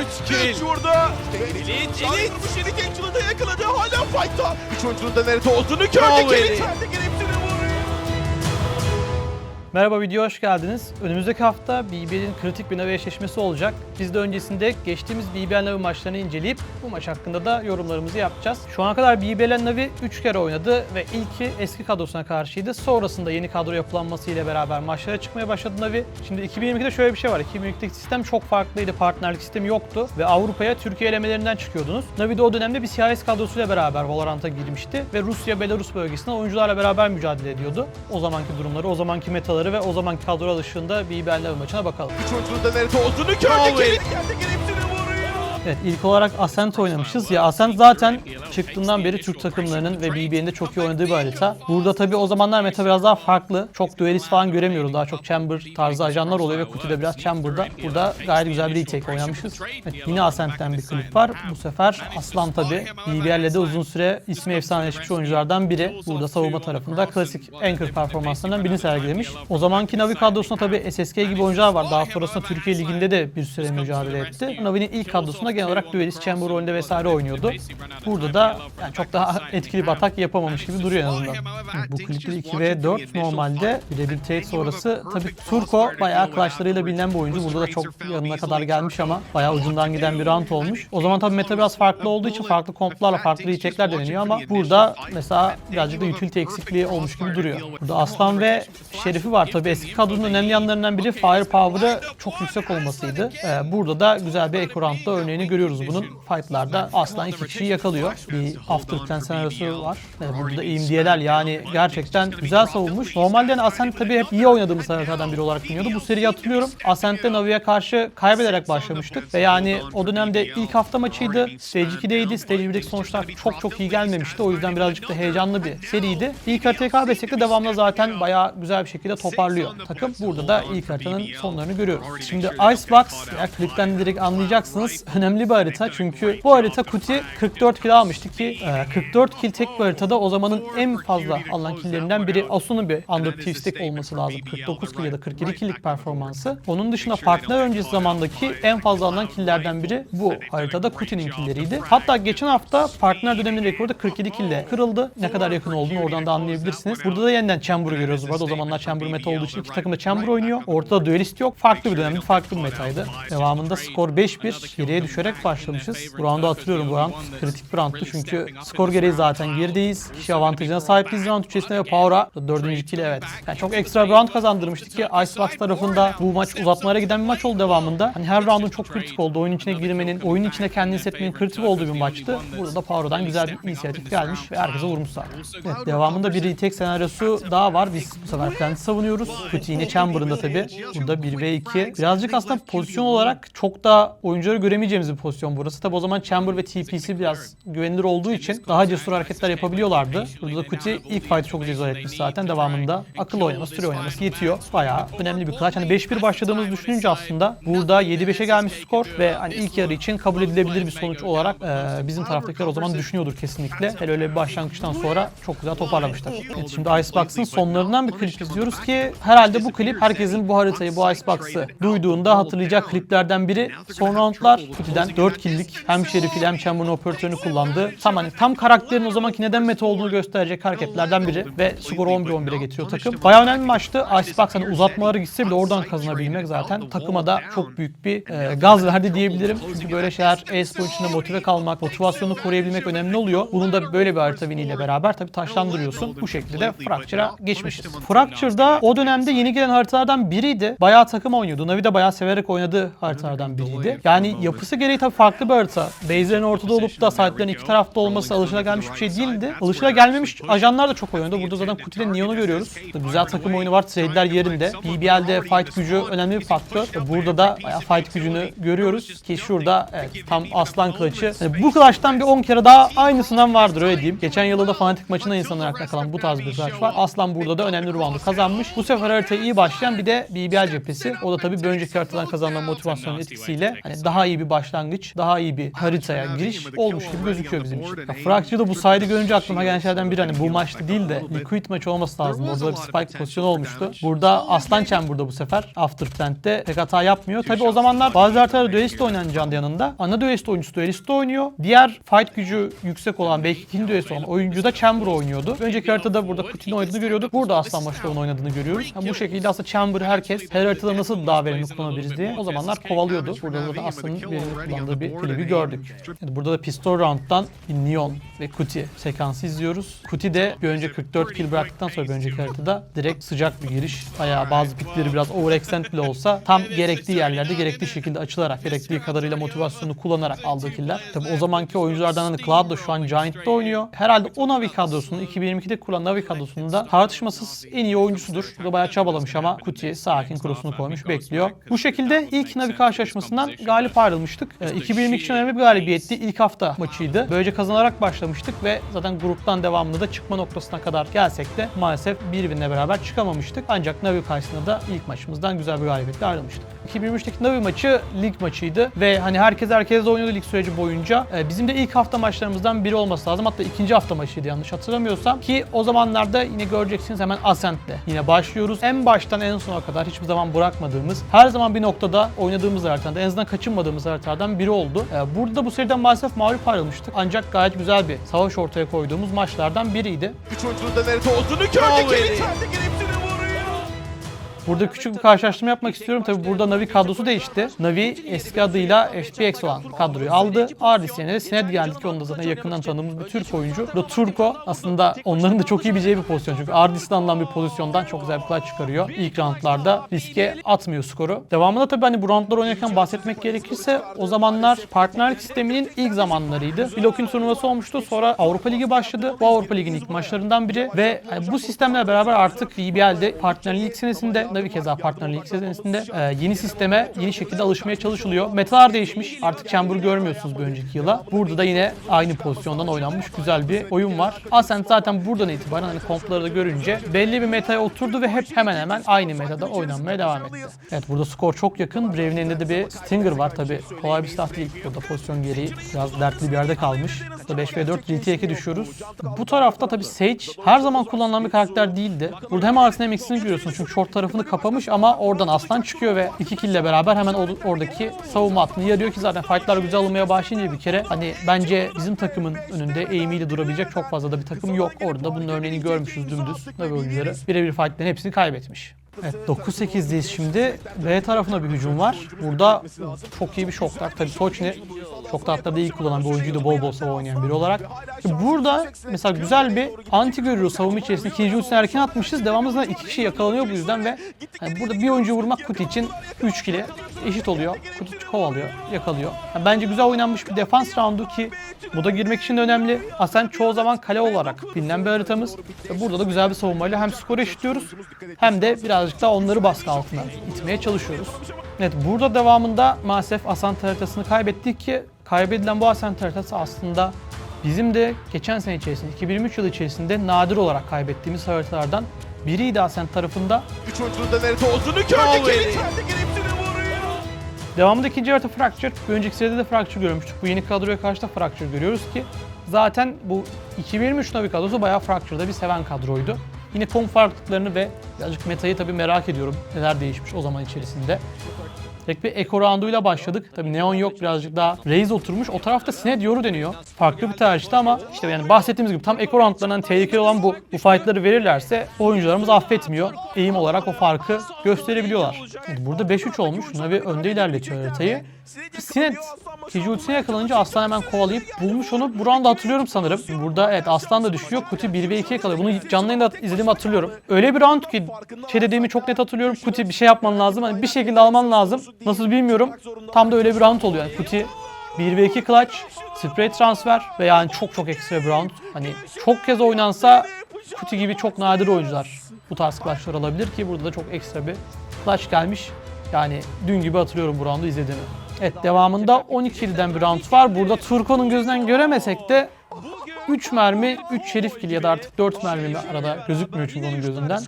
3 kill. Şurada. Elit, Elit. elit. Elit Angel'ı da yakaladı. Hala fight'ta. Üç oyuncunun da nerede olduğunu gördük. Elit Elit. Merhaba video hoş geldiniz. Önümüzdeki hafta BBL'in kritik bir Navi eşleşmesi olacak. Biz de öncesinde geçtiğimiz BBL Navi maçlarını inceleyip bu maç hakkında da yorumlarımızı yapacağız. Şu ana kadar BBL Navi 3 kere oynadı ve ilki eski kadrosuna karşıydı. Sonrasında yeni kadro yapılanması ile beraber maçlara çıkmaya başladı Navi. Şimdi 2022'de şöyle bir şey var. 2022'deki sistem çok farklıydı. Partnerlik sistemi yoktu ve Avrupa'ya Türkiye elemelerinden çıkıyordunuz. Navi de o dönemde bir CIS kadrosuyla beraber Valorant'a girmişti ve Rusya, Belarus bölgesinde oyuncularla beraber mücadele ediyordu. O zamanki durumları, o zamanki metaları ve o zamanki kadro alışığında bir Navi maçına bakalım. Üç oyuncunun da nerede olduğunu gördük. Elit hepsini vuruyor. Evet ilk olarak Ascent oynamışız. Ya Ascent zaten çıktığından beri Türk takımlarının ve BBL'in de çok iyi oynadığı bir harita. Burada tabii o zamanlar meta biraz daha farklı. Çok duelist falan göremiyoruz. Daha çok Chamber tarzı ajanlar oluyor ve Kuti'de biraz Chamber'da. Burada gayet güzel bir retake oynamışız. Evet, yine Ascent'ten bir klip var. Bu sefer Aslan tabii. BBL'le de uzun süre ismi efsaneleşmiş oyunculardan biri. Burada savunma tarafında klasik Anchor performanslarından birini sergilemiş. O zamanki Navi kadrosunda tabii SSK gibi oyuncular var. Daha sonrasında Türkiye Ligi'nde de bir süre mücadele etti. Navi'nin ilk kadrosunda genel olarak duelist, chamber rolünde vesaire oynuyordu. Burada da yani çok daha etkili bir atak yapamamış gibi duruyor en azından. Bu klipte 2 v 4 normalde rehabilitate sonrası tabii Turko bayağı clutchlarıyla bilinen bir oyuncu. Burada da çok yanına kadar gelmiş ama bayağı ucundan giden bir round olmuş. O zaman tabii meta biraz farklı olduğu için farklı komplarla farklı retake'ler deneniyor ama burada mesela birazcık da utility eksikliği olmuş gibi duruyor. Burada Aslan ve Şerif'i var tabii. Eski kadronun önemli yanlarından biri firepower'ı çok yüksek olmasıydı. Ee, burada da güzel bir eco round'da örneğini görüyoruz bunun. Fight'larda Aslan iki kişiyi yakalıyor. Bir after plan senaryosu var. Ee, burada imdiyeler yani gerçekten güzel savunmuş. Normalde yani Ascent tabii hep iyi oynadığımız haritalardan biri olarak biliniyordu. Bu seriyi hatırlıyorum. Ascent'te Navi'ye karşı kaybederek başlamıştık. Ve yani o dönemde ilk hafta maçıydı. Stage 2'deydi. Stage 1'deki sonuçlar çok çok iyi gelmemişti. O yüzden birazcık da heyecanlı bir seriydi. İlk haritayı kaybetsek de devamlı zaten bayağı güzel bir şekilde toparlıyor takım. Burada da ilk haritanın sonlarını görüyoruz. Şimdi Icebox, ya klipten direkt anlayacaksınız. Önemli bir harita çünkü bu harita Kuti 44 kill almıştı ki e, 44 kill tek bir haritada o zamanın en fazla alınan killerinden biri Asu'nun bir under stack olması lazım. 49 kill ya da 47 killlik performansı. Onun dışında partner öncesi zamandaki en fazla alınan killlerden biri bu haritada Kuti'nin killeriydi. Hatta geçen hafta partner döneminin rekoru da 47 kille kırıldı. Ne kadar yakın olduğunu oradan da anlayabilirsiniz. Burada da yeniden Chamber'ı görüyoruz. Bu arada o zamanlar Chamber meta olduğu için iki takım da Chamber oynuyor. Ortada duelist yok. Farklı bir dönemde farklı bir metaydı. Devamında skor 5-1 geriye düşerek başlamışız. Bu roundu hatırlıyorum. Bu round kritik bir roundtu çünkü skor gereği zaten gerideyiz. Kişi avantajına sahibiz round içerisinde ve Power'a dördüncü kill evet. Yani çok ekstra bir round kazandırmıştı ki Icebox tarafında bu maç uzatmalara giden bir maç oldu devamında. Hani her roundun çok kritik oldu. Oyun içine girmenin, oyun içine kendini hissetmenin kritik olduğu bir maçtı. Burada da Power'dan güzel bir inisiyatif gelmiş ve herkese vurmuş zaten. Evet, devamında bir retake senaryosu daha var. Biz bu sefer Plant'i savunuyoruz. Kötü yine Chamber'ında tabi. Burada 1v2. Birazcık aslında pozisyon olarak çok da oyuncuları göremeyeceğimiz bir pozisyon burası. Tabi o zaman Chamber ve TPC biraz güvenilir olduğu için daha cesur hareketler yapabiliyorlardı. Burada da Kuti ilk fight'ı çok cezar etmiş zaten devamında. Akıl oynaması, süre oynaması yetiyor. Bayağı önemli bir clutch. Hani 5-1 başladığımızı düşününce aslında burada 7-5'e gelmiş skor ve hani ilk yarı için kabul edilebilir bir sonuç olarak e, bizim taraftakiler o zaman düşünüyordur kesinlikle. Hele öyle bir başlangıçtan sonra çok güzel toparlamışlar. Evet, şimdi Icebox'ın sonlarından bir klip izliyoruz ki herhalde bu klip herkesin bu haritayı, bu Icebox'ı duyduğunda hatırlayacak kliplerden biri. Son roundlar Kuti'den 4 kill'lik hem Şerif ile hem Chamber'ın operatörünü kullandı. Tam hani tam karakterin o zamanki neden meta olduğunu gösterecek hareketlerden biri ve skoru 11-11'e getiriyor takım. Bayağı önemli bir maçtı. Icebox hani uzatmalara gitse bile oradan kazanabilmek zaten takıma da çok büyük bir e, gaz verdi diyebilirim. Çünkü böyle şeyler e-spor içinde motive kalmak, motivasyonu koruyabilmek önemli oluyor. Bunun da böyle bir harita winiyle beraber tabii taşlandırıyorsun. Bu şekilde de Fracture'a geçmişiz. Fracture'da o dönemde yeni gelen haritalardan biriydi. Bayağı takım oynuyordu. Navi de bayağı severek oynadığı haritalardan biriydi. Yani yapısı gereği tabii farklı bir harita. Base'lerin ortada olup da site'lerin iki tarafta olması alışılagelmiş bir şey değildi. Alışılagelmemiş ajanlar da çok oynadı. Burada zaten Kuti'de Neon'u görüyoruz. Güzel takım oyunu var. Trade'ler yerinde. BBL'de fight gücü önemli bir faktör. Burada da bayağı fight gücünü görüyoruz ki şurada evet, tam aslan kılıçı. Yani bu kılıçtan bir 10 kere daha aynısından vardır öyle diyeyim. Geçen yılda da fanatik maçında insanlar aklına kalan bu tarz bir kılıç var. Aslan burada da önemli roundu kazanmış. Bu sefer haritayı iyi başlayan bir de BBL cephesi. O da tabii bir önceki haritadan kazanılan motivasyonun etkisiyle hani daha iyi bir başlangıç başlangıç, daha iyi bir haritaya giriş olmuş gibi gözüküyor bizim için. Ya, Fracture'da bu saydı görünce aklıma gelen şeylerden biri hani bu maçta değil de Liquid maçı olması lazım. Orada bir spike pozisyonu olmuştu. Burada Aslan Chamber'da bu sefer Afterplant'te pek hata yapmıyor. Tabi o zamanlar bazı haritalarda Duelist oynanacağında yanında ana Duelist oyuncusu Duelist oynuyor. Diğer fight gücü yüksek olan belki ikinci Duelist olan oyuncu da Chamber oynuyordu. Önceki haritada burada Putin oynadığını görüyorduk. Burada Aslan Başlıoğlu'nun oynadığını görüyoruz. Yani bu şekilde aslında Chamber'ı herkes her haritada nasıl daha verimli kullanabiliriz diye o zamanlar kovalıyordu. Burada da Aslan'ın verimli kullandığı bir klibi gördük. Yani burada da Pistol Round'dan bir Neon ve Kuti sekansı izliyoruz. Kuti de bir önce 44 kill bıraktıktan sonra bir önceki haritada direkt sıcak bir giriş. Ayağı bazı pikleri biraz overextend bile olsa tam gerektiği yerlerde gerektiği şekilde açılarak, gerektiği kadarıyla motivasyonu kullanarak aldığı killer. Tabi o zamanki oyunculardan hani Cloud da şu an Giant'ta oynuyor. Herhalde o Navi kadrosunun 2022'de kurulan Navi kadrosunun da tartışmasız en iyi oyuncusudur. Burada bayağı çabalamış ama Kuti sakin kurosunu koymuş bekliyor. Bu şekilde ilk Navi karşılaşmasından galip ayrılmıştık. Ee, 2022 için önemli bir galibiyetti. İlk hafta maçıydı. Böylece kazanarak başlamıştık ve zaten gruptan devamlı da çıkma noktasına kadar gelsek de maalesef bir winle beraber çıkamamıştık. Ancak Navi karşısında da ilk maçımızdan güzel bir galibiyetle ayrılmıştık. 2023'teki Navi maçı lig maçıydı ve hani herkes herkesle oynuyordu lig süreci boyunca. Ee, bizim de ilk hafta maçlarımızdan biri olması lazım. Hatta ikinci hafta maçıydı yanlış hatırlamıyorsam. Ki o zamanlarda yine göreceksiniz hemen Ascent'le yine başlıyoruz. En baştan en sona kadar hiçbir zaman bırakmadığımız, her zaman bir noktada oynadığımız haritadan, en azından kaçınmadığımız haritalardan biri oldu. Ee, burada bu seriden maalesef mağlup ayrılmıştık. Ancak gayet güzel bir savaş ortaya koyduğumuz maçlardan biriydi. Üç oyuncunun da nerede olduğunu gördük. Ertekin hepsini. Burada küçük bir karşılaştırma yapmak istiyorum. Tabi burada Navi kadrosu değişti. Navi eski adıyla FPX olan kadroyu aldı. Ardis yerine de Sined geldi ki onu da zaten yakından tanıdığımız bir Türk oyuncu. Burada Turko aslında onların da çok iyi bileceği bir pozisyon. Çünkü Ardis'ten alınan bir pozisyondan çok güzel bir çıkarıyor. İlk roundlarda riske atmıyor skoru. Devamında tabii hani bu roundlar oynarken bahsetmek gerekirse o zamanlar partnerlik sisteminin ilk zamanlarıydı. Bir Lokin turnuvası olmuştu. Sonra Avrupa Ligi başladı. Bu Avrupa Ligi'nin ilk maçlarından biri ve bu sistemle beraber artık BBL'de partnerlik senesinde Navi keza partnerlik senesinde e, yeni sisteme yeni şekilde alışmaya çalışılıyor. Metalar değişmiş. Artık Chamber görmüyorsunuz bir önceki yıla. Burada da yine aynı pozisyondan oynanmış güzel bir oyun var. Ascent zaten buradan itibaren hani kompları da görünce belli bir metaya oturdu ve hep hemen hemen aynı metada oynanmaya devam etti. Evet burada skor çok yakın. Brave'in elinde de bir Stinger var tabi. Kolay bir silah değil. Burada pozisyon gereği biraz dertli bir yerde kalmış. Burada 5 v 4 GT2 düşüyoruz. Bu tarafta tabi Sage her zaman kullanılan bir karakter değildi. Burada hem Arsene hem X'ini görüyorsunuz çünkü short tarafını kapamış ama oradan aslan çıkıyor ve iki kill ile beraber hemen or- oradaki savunma hattını yarıyor ki zaten fightlar güzel alınmaya başlayınca bir kere hani bence bizim takımın önünde aimiyle durabilecek çok fazla da bir takım yok. Orada bunun örneğini görmüşüz dümdüz. Navi oyuncuları birebir fightlerin hepsini kaybetmiş. Evet 9-8'deyiz şimdi. B tarafına bir hücum var. Burada çok iyi bir şoklar. Tabii Sochni çok da hatta iyi kullanan bir oyuncuydu bol bol sava oynayan biri olarak. Burada mesela güzel bir anti görüyoruz savunma içerisinde. İkinci ultisini erken atmışız. Devamında iki kişi yakalanıyor bu yüzden ve yani burada bir oyuncu vurmak Kuti için 3 kile eşit oluyor. Kuti kovalıyor, yakalıyor. Yani bence güzel oynanmış bir defans roundu ki bu da girmek için de önemli. Ascent çoğu zaman kale olarak bilinen bir haritamız. Burada da güzel bir savunmayla hem skoru eşitliyoruz hem de birazcık daha onları baskı altına itmeye çalışıyoruz. Evet burada devamında maalesef Ascent haritasını kaybettik ki kaybedilen bu Ascent haritası aslında bizim de geçen sene içerisinde 2023 yılı içerisinde nadir olarak kaybettiğimiz haritalardan biriydi Ascent tarafında. Üç oyuncunun da nerede olduğunu gördük. Devamında ikinci harita Fracture. Bir önceki seride de Fracture görmüştük. Bu yeni kadroya karşı da Fracture görüyoruz ki zaten bu 2023 Navi kadrosu bayağı Fracture'da bir seven kadroydu. Yine kom farklılıklarını ve birazcık metayı tabii merak ediyorum. Neler değişmiş o zaman içerisinde. Tek bir Echo rounduyla başladık. Tabii Neon yok birazcık daha Raze oturmuş. O tarafta Sined Yoru deniyor. Farklı bir tercihti ama işte yani bahsettiğimiz gibi tam Echo roundlarından tehlikeli olan bu. Bu fightları verirlerse oyuncularımız affetmiyor. Eğim olarak o farkı gösterebiliyorlar. Evet, burada 5-3 olmuş. Navi önde ilerletiyor haritayı. Sined ikinci ultisine yakalanınca Aslan hemen kovalayıp bulmuş onu. Bu round'da hatırlıyorum sanırım. Burada evet Aslan da düşüyor. Kuti 1 ve 2'ye kalıyor. Bunu canlı yayında izlediğimi hatırlıyorum. Öyle bir round ki şey dediğimi çok net hatırlıyorum. Kuti bir şey yapman lazım. Hani bir şekilde alman lazım. Nasıl bilmiyorum. Tam da öyle bir round oluyor. Yani Kuti 1 ve 2 clutch, spray transfer ve yani çok çok ekstra bir round. Hani çok kez oynansa Kuti gibi çok nadir oyuncular bu tarz clutchlar alabilir ki burada da çok ekstra bir clutch gelmiş. Yani dün gibi hatırlıyorum bu roundu izlediğimi. Evet devamında 12'liden bir round var. Burada Turko'nun gözünden göremesek de 3 mermi, 3 şerif kill ya da artık 4 mermi mi arada gözükmüyor çünkü onun gözünden.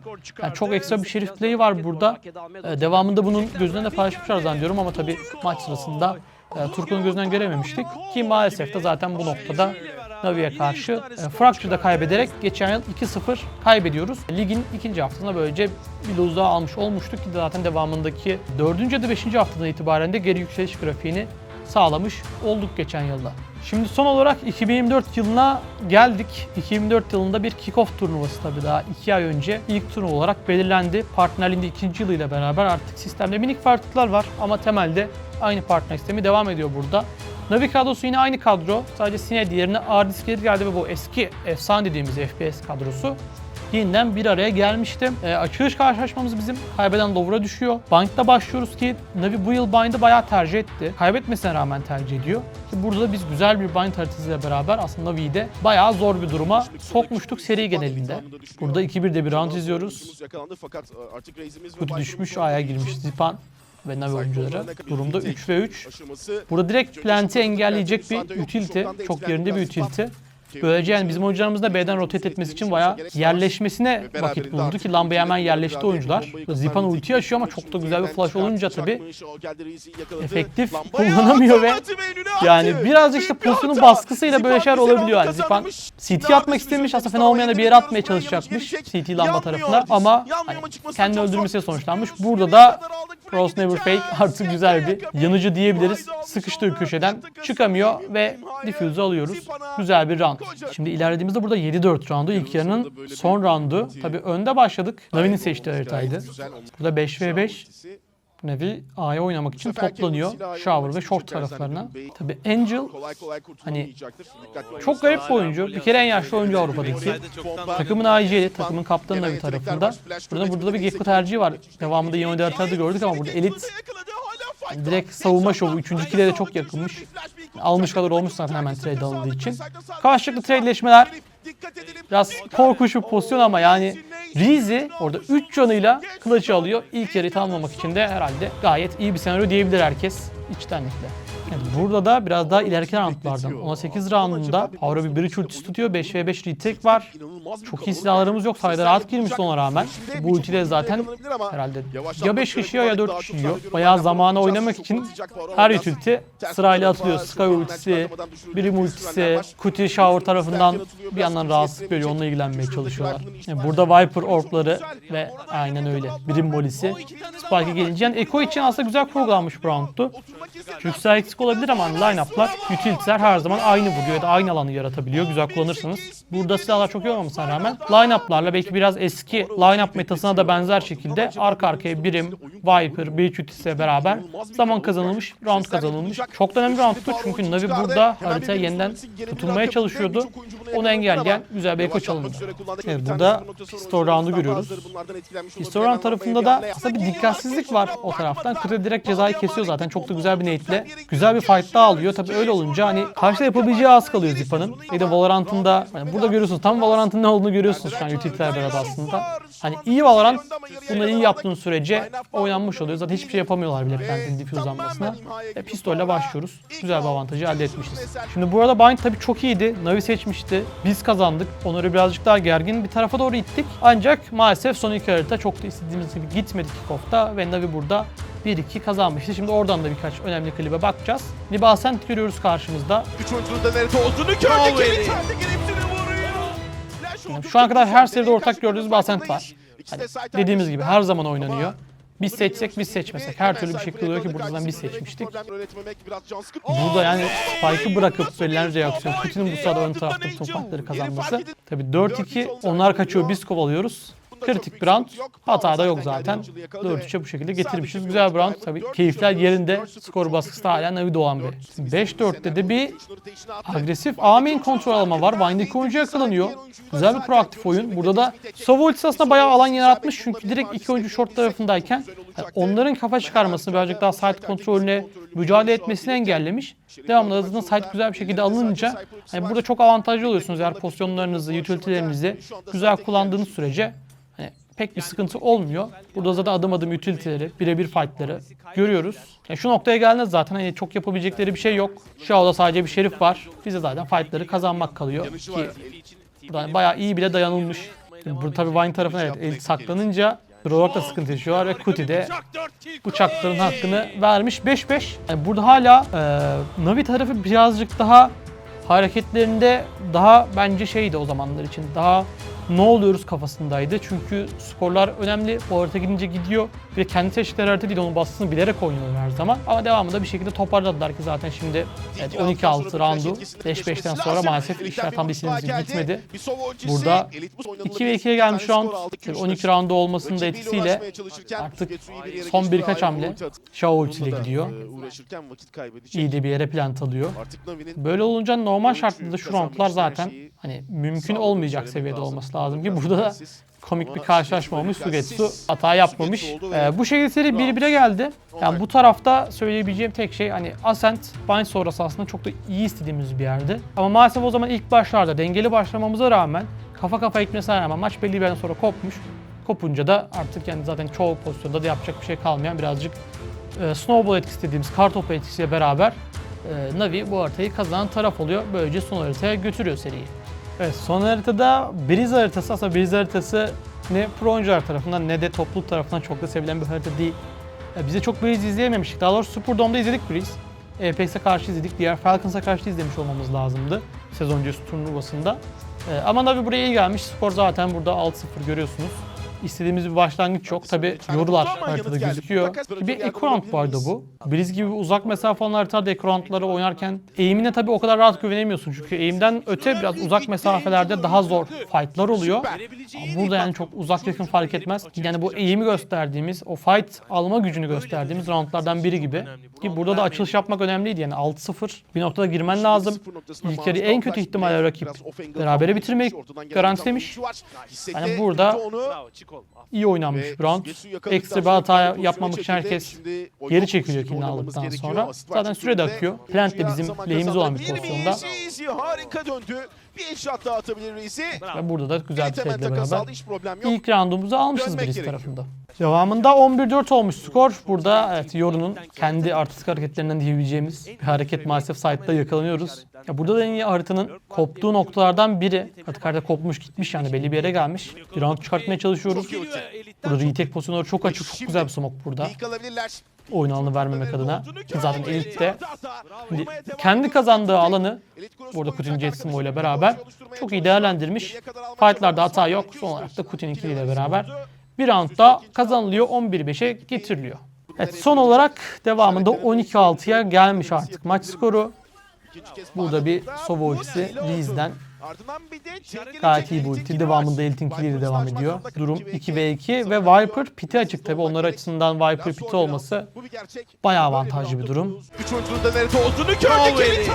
Yani çok ekstra bir şerif play'i var burada. Ee, devamında bunun gözünden de paylaşmışlar zannediyorum ama tabii maç sırasında e, Turku'nun gözünden görememiştik. Ki maalesef de zaten bu noktada Navi'ye karşı e, Fracture'da kaybederek geçen yıl 2-0 kaybediyoruz. Ligin ikinci haftasında böylece bir daha almış olmuştuk ki zaten devamındaki 4. ya da 5. haftadan itibaren de geri yükseliş grafiğini sağlamış olduk geçen yılda. Şimdi son olarak 2024 yılına geldik. 2024 yılında bir kick-off turnuvası tabii daha 2 ay önce ilk turnuva olarak belirlendi. Partnerliğinde ikinci yılıyla beraber artık sistemde minik farklılıklar var ama temelde aynı partner sistemi devam ediyor burada. Navi kadrosu yine aynı kadro. Sadece Sined yerine Ardis gelir geldi ve bu eski efsane dediğimiz FPS kadrosu yeniden bir araya gelmişti. E, açılış karşılaşmamız bizim kaybeden Lower'a düşüyor. Bind'da başlıyoruz ki Navi bu yıl Bind'ı bayağı tercih etti. Kaybetmesine rağmen tercih ediyor. Ki burada da biz güzel bir Bind haritasıyla beraber aslında Navi'yi de bayağı zor bir duruma sokmuştuk seri genelinde. Burada 2-1'de bir round izliyoruz. Kurt düşmüş, A'ya girmiş Zipan ve Navi oyuncuları. Durumda 3 ve 3. Burada direkt plant'i engelleyecek bir utility. Çok yerinde bir utility. Böylece yani bizim oyuncularımız da B'den rotate etmesi için bayağı yerleşmesine vakit bulundu ki Lamba'ya hemen yerleşti oyuncular. Zipan ulti açıyor ama çok da güzel bir flash olunca tabi efektif kullanamıyor ve yani birazcık işte pozisyonun baskısıyla böyle şeyler olabiliyor yani Zipan CT atmak istemiş aslında fena olmayan da bir yere atmaya çalışacakmış CT lamba tarafına ama hani kendi öldürmesiyle sonuçlanmış. Burada da Rose Never Fake artık güzel bir yanıcı diyebiliriz. Sıkıştığı köşeden çıkamıyor ve diffuse'u alıyoruz. Güzel bir round. Şimdi ilerlediğimizde burada 7-4 roundu. İlk yarının son roundu. Tabii önde başladık. Navi'nin seçtiği haritaydı. Burada 5 v 5 Navi A'ya oynamak için toplanıyor. Shower ve short taraflarına. Tabii Angel hani çok garip bir oyuncu. Bir kere en yaşlı oyuncu Avrupa'daki. Takımın IG'li, takımın kaptanı Navi tarafında. Burada burada da bir Gekko tercihi var. Devamında yeni haritada gördük ama burada elit direkt savunma şovu. Üçüncü kile de çok yakınmış. Almış kadar olmuş zaten hemen trade alındığı için. Karşılıklı trade'leşmeler biraz korkunç bir pozisyon ama yani Rizi orada 3 canıyla kılıcı alıyor. İlk yarıyı tamamlamak için de herhalde gayet iyi bir senaryo diyebilir herkes içtenlikle. Evet, burada da biraz daha ileriki roundlardan 18 roundunda Aura bir bridge ultisi tutuyor. 5v5 retake var. Çok iyi silahlarımız yok. Sayda rahat girmiş ona rağmen. Bu ultiyle zaten herhalde ya 5 kişi ya 4 kişi yiyor. Bayağı zamana oynamak için her ulti sırayla atılıyor. Sky ultisi, Brim ultisi, Kuti Shower tarafından bir yandan rahatsızlık veriyor. Onunla ilgilenmeye çalışıyorlar. Yani burada Viper orpları ve aynen öyle. Brim molisi. Spike'e gelince yani Echo için aslında güzel kurgulanmış bir roundtu. Çünkü eksik olabilir ama line-up'lar, utility'ler her zaman aynı vuruyor ya da aynı alanı yaratabiliyor güzel kullanırsanız. Burada silahlar çok iyi olmamasına rağmen line-up'larla belki biraz eski line-up metasına da benzer şekilde arka arkaya birim, Viper, Breach ultisiyle beraber zaman kazanılmış, round kazanılmış. Çok da önemli roundtu çünkü Navi burada haritaya yeniden tutunmaya çalışıyordu. Onu engelleyen güzel bir eko çalındı. Evet, burada pistol round'u görüyoruz. Pistol round tarafında da aslında bir dikkatsizlik var o taraftan. Kıta direkt cezayı kesiyor zaten. Çok da güzel bir nate'le. Güzel bir fight daha alıyor. Tabii öyle olunca hani karşıda yapabileceği az kalıyor Zipa'nın. Bir de Valorant'ın da hani burada görüyorsunuz. Tam Valorant'ın ne olduğunu görüyorsunuz şu an utility'ler beraber aslında. Hani iyi Valorant bunları iyi yaptığın sürece oynanmış oluyor. Zaten hiçbir şey yapamıyorlar bile Plant'in diffuse'lanmasına. E, pistolle başlıyoruz. Güzel bir avantajı elde etmişiz. Şimdi bu arada Bind tabii çok iyiydi. Navi seçmişti. Biz kazandık. Onları birazcık daha gergin bir tarafa doğru ittik. Ancak maalesef son iki harita çok da istediğimiz gibi gitmedi kickoff'ta ve Navi burada 1-2 kazanmıştı. Şimdi oradan da birkaç önemli klibe bakacağız. Libe Ascent görüyoruz karşımızda. Üç oyuncunun da nerede olduğunu gördük. Hepsini vuruyor. Yani şu ana kadar her seride ortak bir Ascent var. Hani dediğimiz gibi her zaman Ama oynanıyor. Biz seçsek biz seçmesek her türlü bir şekilde oluyor ki buradan biz seçmiştik. Burada yani Spike'ı bırakıp verilen reaksiyon, Kutu'nun bu sırada ön tarafta fightları kazanması. Tabi 4-2 onlar kaçıyor biz kovalıyoruz. Kritik bir round. Hata da yok zaten. 4-3'e bu şekilde getirmişiz. Güzel bir round. Tabii keyifler yerinde. Skor baskısı hala Navi Doğan bir. 5-4'te de bir agresif A main kontrol alma var. Vine'deki oyuncu yakalanıyor. Güzel bir proaktif oyun. Burada da Sova ultisi aslında bayağı alan yaratmış. Çünkü direkt iki oyuncu short tarafındayken yani onların kafa çıkarmasını birazcık daha side kontrolüne mücadele etmesini engellemiş. Devamında zaten side güzel bir şekilde alınınca hani burada çok avantajlı oluyorsunuz eğer pozisyonlarınızı, utility'lerinizi güzel kullandığınız sürece pek bir sıkıntı olmuyor. Burada zaten adım adım utility'leri, birebir fight'ları görüyoruz. Yani şu noktaya geldiğinde zaten hani çok yapabilecekleri bir şey yok. Shao'da sadece bir şerif var. Bize zaten fight'ları kazanmak kalıyor ki bayağı iyi bile dayanılmış. Şimdi burada tabii Vine tarafına evet elit saklanınca Brock da sıkıntı yaşıyor ve Kuti de bıçakların hakkını vermiş 5-5. Yani burada hala e, Navi tarafı birazcık daha hareketlerinde daha bence şeydi o zamanlar için. Daha ne oluyoruz kafasındaydı. Çünkü skorlar önemli. O harita gidince gidiyor. Bir de kendi seçtikleri harita değil onun baskısını bilerek oynuyorlar her zaman. Ama devamında bir şekilde toparladılar ki zaten şimdi evet, 12-6 roundu 5-5'ten sonra maalesef işler tam istediğimiz gibi gitmedi. Burada 2 ve 2'ye gelmiş round. Tabii 12 roundu olmasının da etkisiyle artık son birkaç hamle Shao ultiyle gidiyor. İyi de bir yere plant alıyor. Böyle olunca normal şartlarda şu roundlar zaten hani mümkün olmayacak seviyede olması lazım ki Biraz burada da komik bir karşılaşma olmuş. Sugetsu hata yapmamış. Ee, bu şekilde seri 1-1'e geldi. Yani bu tarafta söyleyebileceğim tek şey hani Ascent Bind sonrası aslında çok da iyi istediğimiz bir yerdi. Ama maalesef o zaman ilk başlarda dengeli başlamamıza rağmen kafa kafa gitmesine rağmen maç belli bir yerden sonra kopmuş. Kopunca da artık yani zaten çoğu pozisyonda da yapacak bir şey kalmayan birazcık e, snowball etkisi dediğimiz kartopu etkisiyle beraber e, Navi bu haritayı kazanan taraf oluyor. Böylece son haritaya götürüyor seriyi. Evet son haritada Breeze haritası aslında Breeze haritası ne pro oyuncular tarafından ne de topluluk tarafından çok da sevilen bir harita değil. E, Bize çok Breeze izleyememiştik. Daha doğrusu Superdome'da izledik Breeze. Apex'e karşı izledik. Diğer Falcons'a karşı izlemiş olmamız lazımdı. Sezon öncesi turnuvasında. E, Ama Navi buraya iyi gelmiş. Skor zaten burada 6-0 görüyorsunuz. İstediğimiz bir başlangıç yok. Tabi yorular haritada gözüküyor. Bir ekran bu arada bu. Breeze gibi uzak mesafe olan haritada ekranları oynarken eğimine tabi o kadar rahat güvenemiyorsun. Çünkü eğimden öte biraz uzak mesafelerde daha zor fightlar oluyor. Burada yani çok uzak yakın fark etmez. Yani bu eğimi gösterdiğimiz, o fight alma gücünü gösterdiğimiz roundlardan biri gibi. Ki burada da açılış yapmak önemliydi. Yani 6-0 bir noktada girmen lazım. İlk yarı en kötü ihtimalle rakip berabere bitirmeyi garantilemiş. Yani burada ol iyi oynanmış bir round. Ekstra bir hata yapmamak için herkes geri çekiliyor kilini aldıktan sonra. Zaten süre de akıyor. Plant de bizim lehimize olan bir pozisyonda. Harika döndü. Bir eşat daha atabilir Reis'i. Ve burada da güzel bir takas beraber. İlk roundumuzu almışız birisi tarafında. Devamında 11-4 olmuş skor. Burada evet Yoru'nun kendi artistik hareketlerinden diyebileceğimiz bir hareket maalesef site'da yakalanıyoruz. Ya burada da en iyi haritanın koptuğu noktalardan biri. Artık harita kopmuş gitmiş yani belli bir yere gelmiş. Bir round çıkartmaya çalışıyoruz. Burada retake pozisyonları çok açık, çok güzel bir smoke burada. Oyun alanı vermemek adına. Ki zaten Elite'de Şimdi kendi kazandığı alanı burada Kutin Jetsimo ile beraber çok iyi değerlendirmiş. Fight'larda hata yok. Son olarak da Kutin'in ile beraber bir roundda kazanılıyor. 11-5'e getiriliyor. Evet son olarak devamında 12-6'ya gelmiş artık maç skoru. Burada bir Sova ultisi. Reeze'den Ardından bir de bir Elit'in ulti. Devamında kiliyle Viper'ın devam ediyor. Durum 2 2 ve 2 ve Viper piti açık tabi onlar açısından Viper piti olması Bu bayağı avantajlı bir durum. oyuncunun da nerede olduğunu gördük.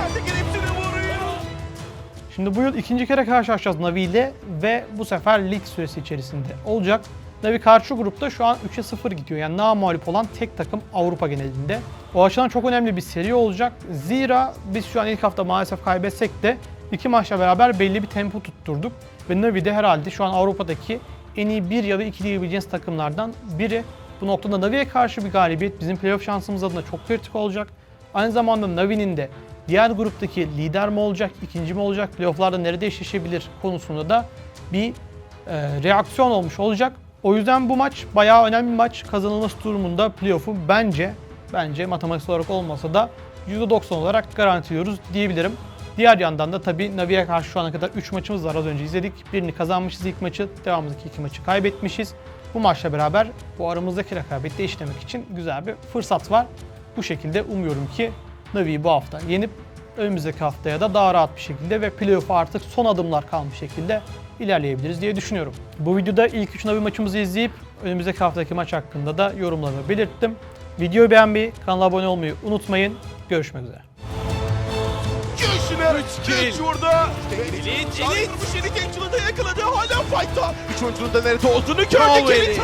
Şimdi bu yıl ikinci kere karşılaşacağız Navi ile ve bu sefer lig süresi içerisinde olacak. Navi karşı grupta şu an 3'e 0 gidiyor. Yani namalip olan tek takım Avrupa genelinde. O açıdan çok önemli bir seri olacak. Zira biz şu an ilk hafta maalesef kaybetsek de iki maçla beraber belli bir tempo tutturduk. Ve Navi de herhalde şu an Avrupa'daki en iyi bir ya da iki diyebileceğiniz takımlardan biri. Bu noktada Navi'ye karşı bir galibiyet bizim playoff şansımız adına çok kritik olacak. Aynı zamanda Navi'nin de diğer gruptaki lider mi olacak, ikinci mi olacak, playofflarda nerede eşleşebilir konusunda da bir e, reaksiyon olmuş olacak. O yüzden bu maç bayağı önemli bir maç. Kazanılması durumunda playoff'u bence bence matematik olarak olmasa da %90 olarak garantiliyoruz diyebilirim. Diğer yandan da tabii Navi'ye karşı şu ana kadar 3 maçımız var az önce izledik. Birini kazanmışız ilk maçı, devamındaki iki maçı kaybetmişiz. Bu maçla beraber bu aramızdaki rekabeti eşlemek için güzel bir fırsat var. Bu şekilde umuyorum ki Navi'yi bu hafta yenip önümüzdeki haftaya da daha rahat bir şekilde ve playoff'a artık son adımlar kalmış şekilde ilerleyebiliriz diye düşünüyorum. Bu videoda ilk 3 Navi maçımızı izleyip önümüzdeki haftaki maç hakkında da yorumlarımı belirttim. Videoyu beğenmeyi, kanala abone olmayı unutmayın. Görüşmek üzere. Göğsüne Üç kill. üç vurdu. Elit, Elit. Elit. Elit. Angel'ı da yakaladı. Hala fight'ta. Üç oyuncunun da nerede olduğunu gördük. Elit. Elit.